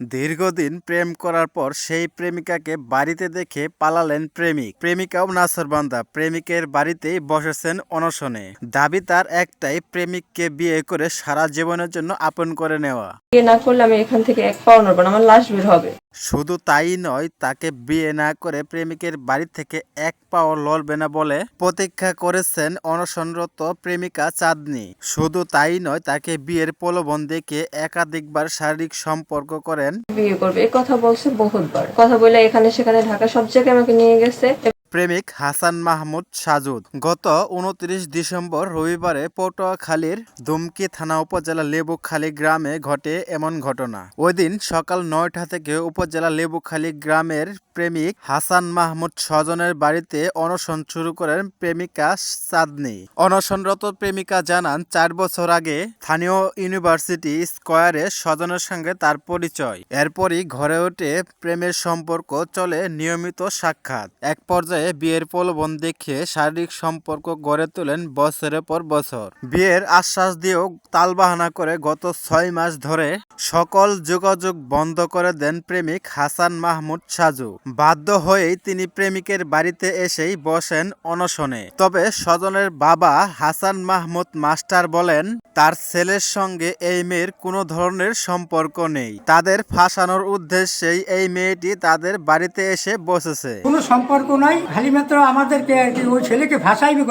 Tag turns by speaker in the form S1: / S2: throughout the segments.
S1: দীর্ঘদিন প্রেম করার পর সেই প্রেমিকাকে বাড়িতে দেখে পালালেন প্রেমিক। প্রেমিকাও নাসরবান্দা প্রেমিকের বাড়িতেই বসেছেন অনশনে। দাবি তার একটাই, প্রেমিককে বিয়ে করে সারা জীবনের জন্য আপন করে নেওয়া।
S2: না করলে আমি এখান থেকে এক পাও নড়বো আমার লাশ বের হবে।
S1: শুধু তাই নয়, তাকে বিয়ে না করে প্রেমিকের বাড়ি থেকে এক পাও লড়বে না বলে প্রতীক্ষা করেছেন অনশনরত প্রেমিকা চাঁদনি। শুধু তাই নয়, তাকে বিয়ের প্রলোভন দেখে একাধিকবার শারীরিক সম্পর্ক করেন।
S2: বিয়ে করবে এই কথা বলছে বহুতবার। কথা বলে এখানে সেখানে ঢাকা সব জায়গায় আমাকে নিয়ে গেছে।
S1: প্রেমিক হাসান মাহমুদ সাজুদ। গত উনত্রিশ ডিসেম্বর রবিবারে পটুয়াখালীর দুমকি থানা উপজেলা লেবুখালী গ্রামে ঘটে এমন ঘটনা। ওই দিন সকাল নয়টা থেকে উপজেলা লেবুখালী গ্রামের প্রেমিক হাসান মাহমুদ স্বজনের বাড়িতে অনশন শুরু করেন প্রেমিকা চাঁদনি অনশনরত প্রেমিকা জানান, চার বছর আগে স্থানীয় ইউনিভার্সিটি স্কয়ারে স্বজনের সঙ্গে তার পরিচয়। এরপরই ঘরে ওঠে প্রেমের সম্পর্ক চলে নিয়মিত সাক্ষাৎ। এক পর্যায়ে বিয়ের প্রলোভন দেখিয়ে শারীরিক সম্পর্ক গড়ে তোলেন বছরের পর বছর। বিয়ের আশ্বাস দিয়েও তালবাহানা করে গত ছয় মাস ধরে সকল যোগাযোগ বন্ধ করে দেন প্রেমিক হাসান মাহমুদ সাজু। বাধ্য হয়েই তিনি প্রেমিকের বাড়িতে এসেই বসেন অনশনে। তবে স্বজনের বাবা হাসান মাহমুদ মাস্টার বলেন, তার ছেলের সঙ্গে এই মেয়ের কোনো ধরনের সম্পর্ক নেই। তাদের ফাঁসানোর উদ্দেশ্যেই এই মেয়েটি তাদের বাড়িতে এসে বসেছে।
S3: কোনো সম্পর্ক নাই। খালি মাত্র আমাদেরকে ওই ছেলেকে ভাসাইবে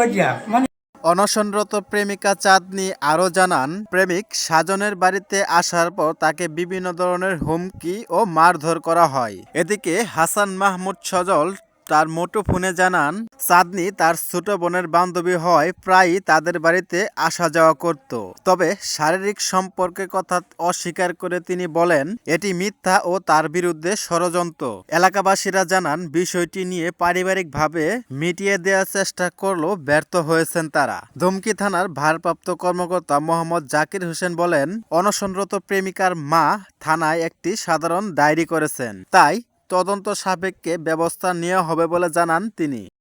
S3: মানে
S1: অনশনরত প্রেমিকা চাঁদনি আরও জানান, প্রেমিক সাজনের বাড়িতে আসার পর তাকে বিভিন্ন ধরনের হুমকি ও মারধর করা হয়। এদিকে হাসান মাহমুদ সজল তার মুঠোফোনে জানান, চাঁদনি তার ছোট বোনের বান্ধবী হয় প্রায়ই তাদের বাড়িতে আসা যাওয়া করত। তবে শারীরিক সম্পর্কের কথা অস্বীকার করে তিনি বলেন, এটি মিথ্যা ও তার বিরুদ্ধে ষড়যন্ত্র। এলাকাবাসীরা জানান, বিষয়টি নিয়ে পারিবারিকভাবে মিটিয়ে দেওয়ার চেষ্টা করলেও ব্যর্থ হয়েছেন তারা। ধমকি থানার ভারপ্রাপ্ত কর্মকর্তা মোহাম্মদ জাকির হোসেন বলেন, অনশনরত প্রেমিকার মা থানায় একটি সাধারণ ডায়েরি করেছেন। তাই তদন্ত সাপেক্ষে ব্যবস্থা নেওয়া হবে বলে জানান তিনি।